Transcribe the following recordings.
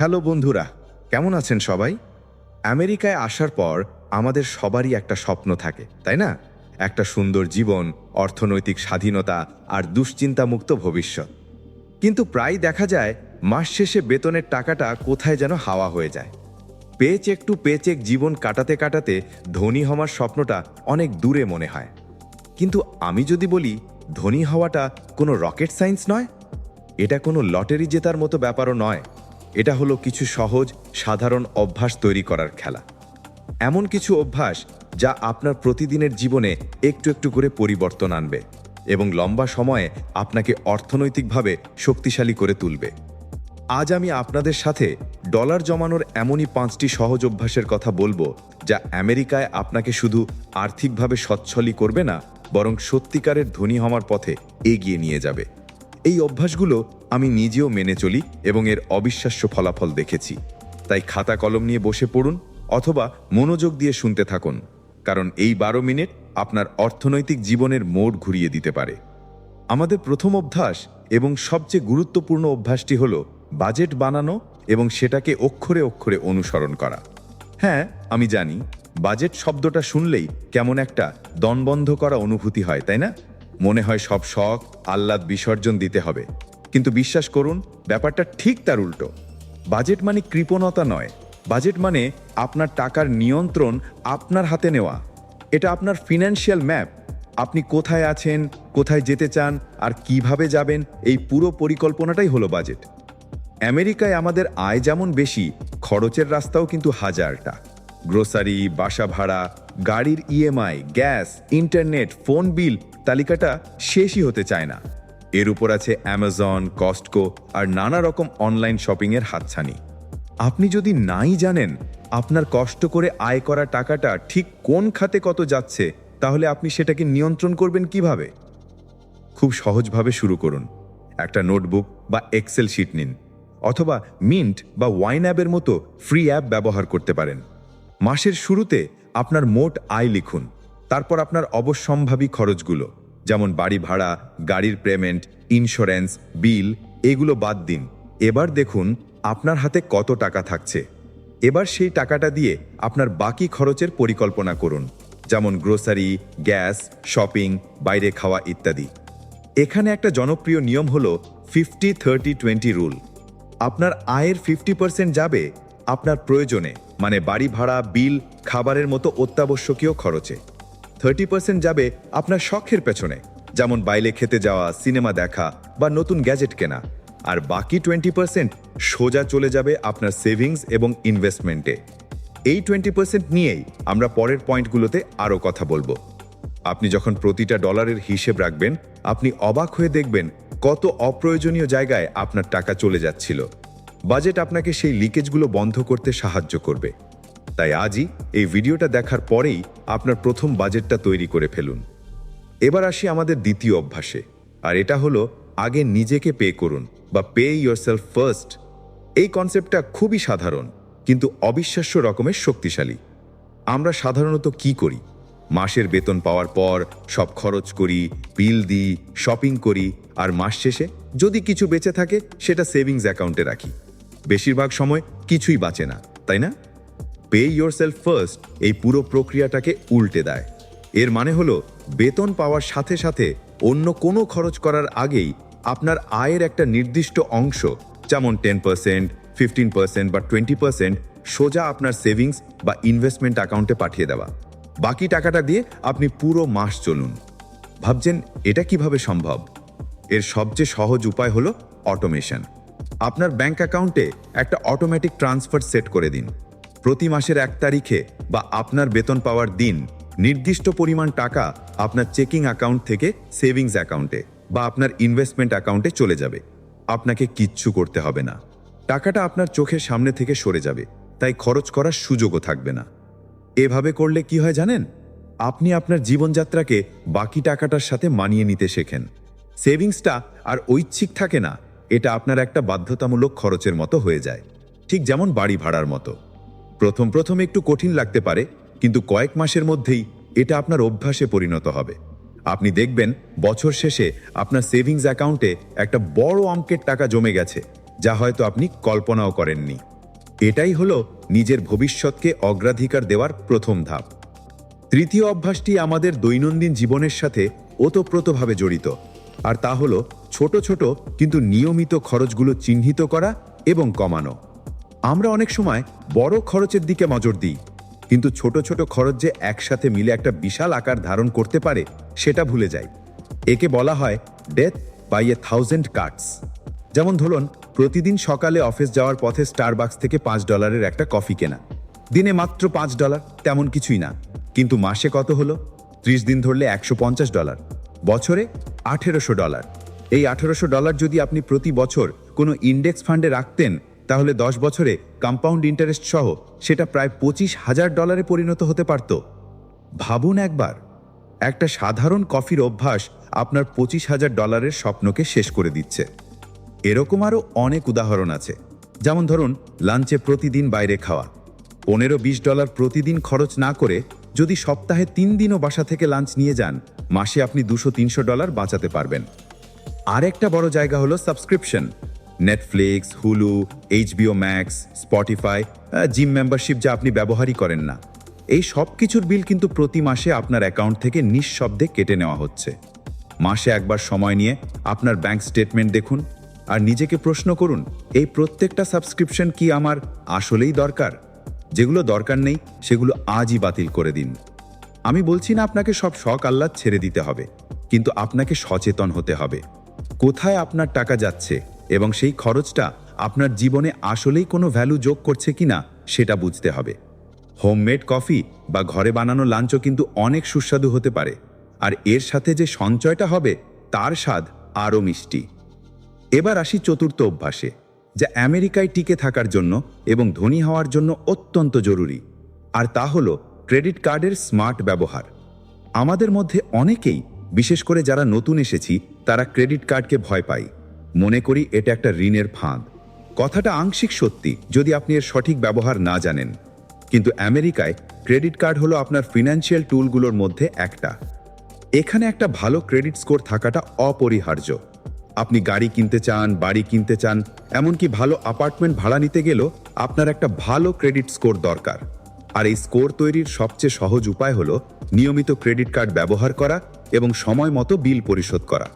Hello বন্ধুরা, কেমন আছেন সবাই? আমেরিকায় আসার পর আমাদের সবারই একটা স্বপ্ন থাকে, তাই না? একটা সুন্দর জীবন, অর্থনৈতিক স্বাধীনতা আর দুশ্চিন্তামুক্ত ভবিষ্যৎ। কিন্তু প্রায় দেখা যায়, মাস শেষে বেতনের টাকাটা কোথায় যেন হাওয়া হয়ে যায়। পেচেক টু পেচেক জীবন কাটাতে কাটাতে ধনী হওয়ার স্বপ্নটা অনেক দূরে মনে হয়। কিন্তু আমি যদি বলি, ধনী হওয়াটা কোনো রকেট সায়েন্স নয়? এটা কোনো লটারি জেতার মতো ব্যাপারও নয়। এটা হলো কিছু সহজ, সাধারণ অভ্যাস তৈরি করার খেলা। এমন কিছু অভ্যাস যা আপনার প্রতিদিনের জীবনে একটু একটু করে পরিবর্তন আনবে এবং লম্বা সময়ে আপনাকে অর্থনৈতিকভাবে শক্তিশালী করে তুলবে। আজ আমি আপনাদের সাথে ডলার জমানোর এমনই পাঁচটি সহজ অভ্যাসের কথা বলব যা আমেরিকায় আপনাকে শুধু আর্থিকভাবে সচ্ছলই করবে না, বরং সত্যিকারের ধনী হওয়ার পথে এগিয়ে নিয়ে যাবে। এই অভ্যাসগুলো আমি নিজেও মেনে চলি এবং এর অবিশ্বাস্য ফলাফল দেখেছি। তাই খাতা কলম নিয়ে বসে পড়ুন অথবা মনোযোগ দিয়ে শুনতে থাকুন, কারণ এই বারো মিনিট আপনার অর্থনৈতিক জীবনের মোড় ঘুরিয়ে দিতে পারে। আমাদের প্রথম অভ্যাস এবং সবচেয়ে গুরুত্বপূর্ণ অভ্যাসটি হল বাজেট বানানো এবং সেটাকে অক্ষরে অক্ষরে অনুসরণ করা। হ্যাঁ আমি জানি, বাজেট শব্দটা শুনলেই কেমন একটা দনবন্ধ করা অনুভূতি হয়, তাই না? মনে হয় সব শখ, আহ্লাদ, বিসর্জন দিতে হবে। কিন্তু বিশ্বাস করুন, ব্যাপারটা ঠিক তার উল্টো। বাজেট মানে কৃপণতা নয়। বাজেট মানে আপনার টাকার নিয়ন্ত্রণ আপনার হাতে নেওয়া। এটা আপনার ফিনান্সিয়াল ম্যাপ। আপনি কোথায় আছেন, কোথায় যেতে চান, আর কীভাবে যাবেন, এই পুরো পরিকল্পনাটাই হলো বাজেট। আমেরিকায় আমাদের আয় যেমন বেশি, খরচের রাস্তাও কিন্তু হাজারটা। গ্রোসারি, বাসা ভাড়া গাড়ির EMI gas internet phone bill তালিকাটা শেষই হতে চায় না। এর উপর আছে অ্যামাজন কস্টকো আর নানা রকম অনলাইন শপিংয়ের হাতছানি। আপনি যদি নাই জানেন আপনার কষ্ট করে আয় করা টাকাটা ঠিক কোন খাতে কত যাচ্ছে, তাহলে আপনি সেটাকে নিয়ন্ত্রণ করবেন কীভাবে? খুব সহজভাবে শুরু করুন। একটা নোটবুক বা এক্সেল শিট নিন অথবা মিন্ট বা ওয়াইন অ্যাপের মতো ফ্রি অ্যাপ ব্যবহার করতে পারেন। মাসের শুরুতে আপনার মোট আয় লিখুন। তারপর আপনার অবশ্যম্ভাবী খরচগুলো, যেমন বাড়ি ভাড়া, গাড়ির পেমেন্ট ইন্স্যুরেন্স বিল এগুলো বাদ দিন। এবার দেখুন আপনার হাতে কত টাকা থাকছে। এবার সেই টাকাটা দিয়ে আপনার বাকি খরচের পরিকল্পনা করুন, যেমন গ্রোসারি গ্যাস শপিং বাইরে খাওয়া ইত্যাদি। এখানে একটা জনপ্রিয় নিয়ম হল ফিফটি থার্টি টোয়েন্টি রুল আপনার আয়ের ফিফটি পার্সেন্ট যাবে আপনার প্রয়োজনে। মানে বাড়ি ভাড়া, বিল, খাবারের মতো অত্যাবশ্যকীয় খরচে। থার্টি পার্সেন্ট যাবে আপনার শখের পেছনে, যেমন বাইরে খেতে যাওয়া, সিনেমা দেখা বা নতুন গ্যাজেট কেনা। আর বাকি টোয়েন্টি পার্সেন্ট সোজা চলে যাবে আপনার সেভিংস এবং ইনভেস্টমেন্টে এই টোয়েন্টি পার্সেন্ট নিয়েই আমরা পরের পয়েন্টগুলোতে আরও কথা বলব। আপনি যখন প্রতিটা ডলারের হিসেব রাখবেন, আপনি অবাক হয়ে দেখবেন কত অপ্রয়োজনীয় জায়গায় আপনার টাকা চলে যাচ্ছিল। বাজেট আপনাকে সেই লিকেজগুলো বন্ধ করতে সাহায্য করবে। তাই আজই এই ভিডিওটা দেখার পরেই আপনার প্রথম বাজেটটা তৈরি করে ফেলুন। এবার আসি আমাদের দ্বিতীয় অভ্যাসে, আর এটা হলো আগে নিজেকে পে করুন বা পে ইয়োরসেলফ ফার্স্ট। এই কনসেপ্টটা খুবই সাধারণ, কিন্তু অবিশ্বাস্য রকমের শক্তিশালী। আমরা সাধারণত কি করি? মাসের বেতন পাওয়ার পর সব খরচ করি, বিল দিই, শপিং করি, আর মাস শেষে যদি কিছু বেঁচে থাকে, সেটা সেভিংস অ্যাকাউন্টে রাখি। বেশিরভাগ সময় কিছুই বাঁচে না, তাই না? পে ইয়োর সেলফ ফার্স্ট এই পুরো প্রক্রিয়াটাকে উল্টে দেয়। এর মানে হলো, বেতন পাওয়ার সাথে সাথে অন্য কোনো খরচ করার আগেই আপনার আয়ের একটা নির্দিষ্ট অংশ, যেমন টেন পার্সেন্ট, ফিফটিন পার্সেন্ট বা টোয়েন্টি পার্সেন্ট, সোজা আপনার সেভিংস বা ইনভেস্টমেন্ট অ্যাকাউন্টে পাঠিয়ে দেওয়া। বাকি টাকাটা দিয়ে আপনি পুরো মাস চলুন। ভাবছেন, এটা কীভাবে সম্ভব? এর সবচেয়ে সহজ উপায় হলো অটোমেশন। আপনার ব্যাংক অ্যাকাউন্টে একটা অটোমেটিক ট্রান্সফার সেট করে দিন। প্রতি মাসের এক তারিখে বা আপনার বেতন পাওয়ার দিন, নির্দিষ্ট পরিমাণ টাকা আপনার চেকিং অ্যাকাউন্ট থেকে সেভিংস অ্যাকাউন্টে বা আপনার ইনভেস্টমেন্ট অ্যাকাউন্টে চলে যাবে। আপনাকে কিচ্ছু করতে হবে না। টাকাটা আপনার চোখের সামনে থেকে সরে যাবে, তাই খরচ করার সুযোগও থাকবে না। এভাবে করলে কি হয় জানেন? আপনি আপনার জীবনযাত্রাকে বাকি টাকাটার সাথে মানিয়ে নিতে শেখেন। সেভিংসটা আর ঐচ্ছিক থাকে না এটা আপনার একটা বাধ্যতামূলক খরচের মতো হয়ে যায়। ঠিক যেমন বাড়ি ভাড়ার মতো। প্রথম প্রথম একটু কঠিন লাগতে পারে, কিন্তু কয়েক মাসের মধ্যেই এটা আপনার অভ্যাসে পরিণত হবে। আপনি দেখবেন, বছর শেষে আপনার সেভিংস অ্যাকাউন্টে একটা বড় অঙ্কের টাকা জমে গেছে, যা হয়তো আপনি কল্পনাও করেননি। এটাই হলো নিজের ভবিষ্যৎকে অগ্রাধিকার দেওয়ার প্রথম ধাপ। তৃতীয় অভ্যাসটি আমাদের দৈনন্দিন জীবনের সাথে ওতপ্রোতভাবে জড়িত। আর তা হলো ছোট ছোট কিন্তু নিয়মিত খরচগুলো চিহ্নিত করা এবং কমানো। আমরা অনেক সময় বড় খরচের দিকে নজর দিই, কিন্তু ছোট ছোট খরচ যে একসাথে মিলে একটা বিশাল আকার ধারণ করতে পারে, সেটা ভুলে যাই। একে বলা হয় death by a thousand cards যেমন ধরুন, প্রতিদিন সকালে অফিস যাওয়ার পথে স্টারবাক্স থেকে পাঁচ ডলারের একটা কফি কেনা। দিনে মাত্র পাঁচ ডলার, তেমন কিছুই না। কিন্তু মাসে কত হলো? ত্রিশ দিন ধরলে একশো পঞ্চাশ ডলার, বছরে আঠেরোশো ডলার। এই আঠারোশো ডলার যদি আপনি প্রতি বছর কোনো ইন্ডেক্স ফান্ডে রাখতেন, তাহলে দশ বছরে কম্পাউন্ড ইন্টারেস্ট সহ সেটা প্রায় পঁচিশ হাজার ডলারে পরিণত হতে পারত। ভাবুন একবার, একটা সাধারণ কফির অভ্যাস আপনার পঁচিশ হাজার ডলারের স্বপ্নকে শেষ করে দিচ্ছে। এরকম আরও অনেক উদাহরণ আছে। যেমন ধরুন, লাঞ্চে প্রতিদিন বাইরে খাওয়া। পনেরো বিশ ডলার প্রতিদিন খরচ না করে যদি সপ্তাহে তিন দিনও বাসা থেকে লাঞ্চ নিয়ে যান, মাসে আপনি দুশো তিনশো ডলার বাঁচাতে পারবেন। আরেকটা বড় জায়গা হলো subscription. Netflix Hulu HBO Max Spotify gym membership যা আপনি ব্যবহারই করেন না। এই সব কিছুর বিল কিন্তু প্রতি মাসে আপনার অ্যাকাউন্ট থেকে নিঃশব্দে কেটে নেওয়া হচ্ছে। মাসে একবার সময় নিয়ে আপনার ব্যাংক স্টেটমেন্ট দেখুন আর নিজেকে প্রশ্ন করুন, এই প্রত্যেকটা সাবস্ক্রিপশন কি আমার আসলেই দরকার? যেগুলো দরকার নেই, সেগুলো আজই বাতিল করে দিন। আমি বলছি না আপনাকে সব শখ আহ্লাদ ছেড়ে দিতে হবে, কিন্তু আপনাকে সচেতন হতে হবে। কোথায় আপনার টাকা যাচ্ছে এবং সেই খরচটা আপনার জীবনে আসলেই কোনো ভ্যালু যোগ করছে কিনা সেটা বুঝতে হবে। হোমমেড কফি বা ঘরে বানানো লাঞ্চও কিন্তু অনেক সুস্বাদু হতে পারে। আর এর সাথে যে সঞ্চয়টা হবে, তার স্বাদ আরও মিষ্টি। এবার আসি চতুর্থ অভ্যাসে, যা আমেরিকায় টিকে থাকার জন্য এবং ধনী হওয়ার জন্য অত্যন্ত জরুরি। আর তা হলো ক্রেডিট কার্ডের স্মার্ট ব্যবহার। আমাদের মধ্যে অনেকেই বিশেষ করে যারা নতুন এসেছি, তারা ক্রেডিট কার্ডকে ভয় পাই মনে করি এটা একটা ঋণের ফাঁদ। কথাটা আংশিক সত্যি, যদি আপনি এর সঠিক ব্যবহার না জানেন। কিন্তু আমেরিকায় ক্রেডিট কার্ড হলো আপনার ফিনান্সিয়াল টুলগুলোর মধ্যে একটা। এখানে একটা ভালো ক্রেডিট স্কোর থাকাটা অপরিহার্য। আপনি গাড়ি কিনতে চান, বাড়ি কিনতে চান, এমনকি ভালো অ্যাপার্টমেন্ট ভাড়া নিতে গেলেও আপনার একটা ভালো ক্রেডিট স্কোর দরকার। আর এই স্কোর তৈরির সবচেয়ে সহজ উপায় হলো নিয়মিত ক্রেডিট কার্ড ব্যবহার করা এবং সময় মতো বিল পরিশোধ করা।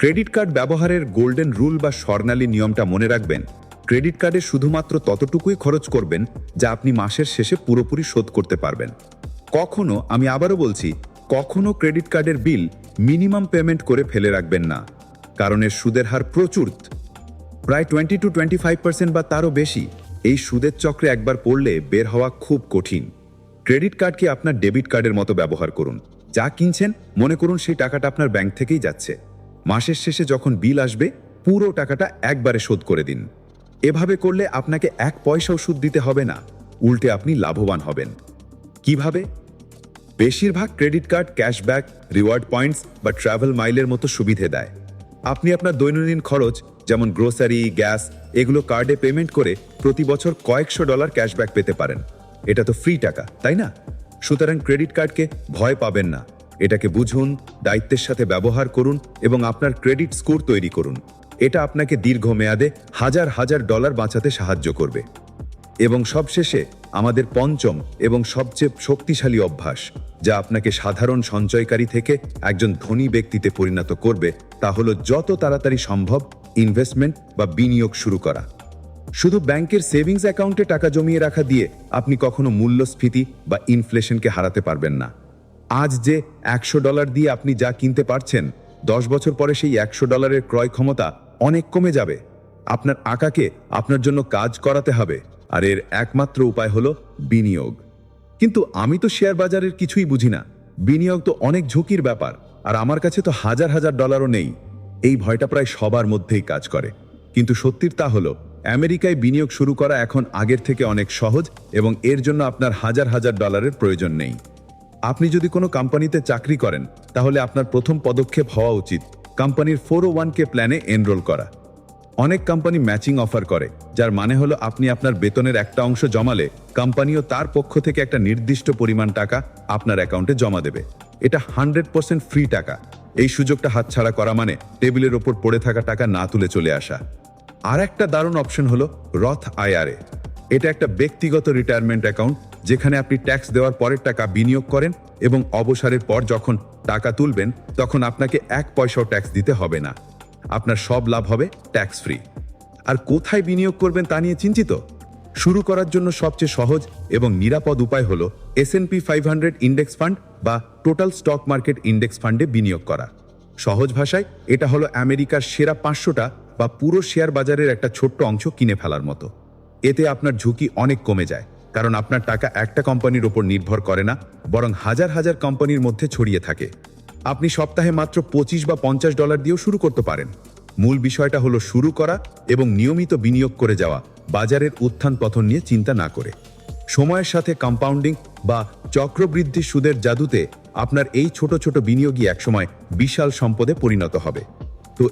ক্রেডিট কার্ড ব্যবহারের গোল্ডেন রুল বা স্বর্ণালী নিয়মটা মনে রাখবেন। ক্রেডিট কার্ডে শুধুমাত্র ততটুকুই খরচ করবেন যা আপনি মাসের শেষে পুরোপুরি শোধ করতে পারবেন। কখনো, আমি আবারও বলছি, কখনো ক্রেডিট কার্ডের বিল মিনিমাম পেমেন্ট করে ফেলে রাখবেন না, কারণ এর সুদের হার প্রচুর। প্রায় twenty two twenty five percent বা তারও বেশি। এই সুদের চক্রে একবার পড়লে বের হওয়া খুব কঠিন। ক্রেডিট কার্ডকে আপনার ডেবিট কার্ডের মতো ব্যবহার করুন? যা কিনছেন, মনে করুন সেই টাকাটা আপনার ব্যাংক থেকেই যাচ্ছে। মাসের শেষে যখন বিল আসবে, পুরো টাকাটা একবারে শোধ করে দিন। এভাবে করলে আপনাকে এক পয়সাও সুদ দিতে হবে না। উল্টে আপনি লাভবান হবেন। কীভাবে? বেশিরভাগ credit card cashback, reward points বা ট্রাভেল মাইলের মতো সুবিধে দেয়। আপনি আপনার দৈনন্দিন খরচ যেমন গ্রোসারি, গ্যাস, এগুলো কার্ডে পেমেন্ট করে প্রতি বছর কয়েকশো ডলার ক্যাশব্যাক পেতে পারেন। এটা তো ফ্রি টাকা, তাই না? সুতরাং ক্রেডিট কার্ডকে ভয় পাবেন না। এটাকে বুঝুন, দায়িত্বের সাথে ব্যবহার করুন এবং আপনার ক্রেডিট স্কোর তৈরি করুন। এটা আপনাকে দীর্ঘমেয়াদে হাজার হাজার ডলার বাঁচাতে সাহায্য করবে। এবং সবশেষে আমাদের পঞ্চম এবং সবচেয়ে শক্তিশালী অভ্যাস, যা আপনাকে সাধারণ সঞ্চয়কারী থেকে একজন ধনী ব্যক্তিতে পরিণত করবে, তা হলো যত তাড়াতাড়ি সম্ভব ইনভেস্টমেন্ট বা বিনিয়োগ শুরু করা। শুধু ব্যাংকের সেভিংস অ্যাকাউন্টে টাকা জমিয়ে রাখা দিয়ে আপনি কখনো মূল্যস্ফীতি বা ইনফ্লেশনকে হারাতে পারবেন না। আজ যে একশো ডলার দিয়ে আপনি যা কিনতে পারছেন, দশ বছর পরে সেই একশো ডলারের ক্রয় ক্ষমতা অনেক কমে যাবে। আপনার আঁকাকে আপনার জন্য কাজ করাতে হবে, আর এর একমাত্র উপায় হলো বিনিয়োগ। কিন্তু আমি তো শেয়ার বাজারের কিছুই বুঝি না। বিনিয়োগ তো অনেক ঝুঁকির ব্যাপার, আর আমার কাছে তো হাজার হাজার ডলারও নেই। এই ভয়টা প্রায় সবার মধ্যেই কাজ করে। কিন্তু সত্যির তা হলো, আমেরিকায় বিনিয়োগ শুরু করা এখন আগের থেকে অনেক সহজ এবং এর জন্য আপনার হাজার হাজার ডলারের প্রয়োজন নেই। আপনি যদি কোনো কোম্পানিতে চাকরি করেন, তাহলে আপনার প্রথম পদক্ষেপ হওয়া উচিত কোম্পানির ফোর কে প্ল্যানে এনরোল করা। অনেক কোম্পানি ম্যাচিং অফার করে, যার মানে হলো আপনি আপনার বেতনের একটা অংশ জমালে কোম্পানিও তার পক্ষ থেকে একটা নির্দিষ্ট পরিমাণ টাকা আপনার অ্যাকাউন্টে জমা দেবে। এটা হান্ড্রেড ফ্রি টাকা। এই সুযোগটা হাতছাড়া করা মানে টেবিলের ওপর পড়ে থাকা টাকা না তুলে চলে আসা। আর একটা দারুণ অপশন হলো রথ আইআরএ। এটা একটা ব্যক্তিগত রিটায়ারমেন্ট অ্যাকাউন্ট যেখানে আপনি ট্যাক্স দেওয়ার পরের টাকা বিনিয়োগ করেন এবং অবসরের পর যখন টাকা তুলবেন, তখন আপনাকে এক পয়সাও ট্যাক্স দিতে হবে না। আপনার সব লাভ হবে ট্যাক্স ফ্রি আর কোথায় বিনিয়োগ করবেন তা নিয়ে চিন্তিত? শুরু করার জন্য সবচেয়ে সহজ এবং নিরাপদ উপায় হলো S and P five hundred index fund বা টোটাল স্টক মার্কেট ইন্ডেক্স ফান্ডে বিনিয়োগ করা। সহজ ভাষায়, এটা হলো আমেরিকার সেরা পাঁচশোটা বা পুরো শেয়ার বাজারের একটা ছোট্ট অংশ কিনে ফেলার মতো। এতে আপনার ঝুঁকি অনেক কমে যায়, কারণ আপনার টাকা একটা কোম্পানির ওপর নির্ভর করে না, বরং হাজার হাজার কোম্পানির মধ্যে ছড়িয়ে থাকে। আপনি সপ্তাহে মাত্র পঁচিশ বা পঞ্চাশ ডলার দিয়েও শুরু করতে পারেন। মূল বিষয়টা হলো শুরু করা এবং নিয়মিত বিনিয়োগ করে যাওয়া, বাজারের উত্থান পথন নিয়ে চিন্তা না করে। সময়ের সাথে কম্পাউন্ডিং বা চক্রবৃদ্ধি সুদের জাদুতে আপনার এই ছোট ছোট বিনিয়োগই একসময় বিশাল সম্পদে পরিণত হবে। তো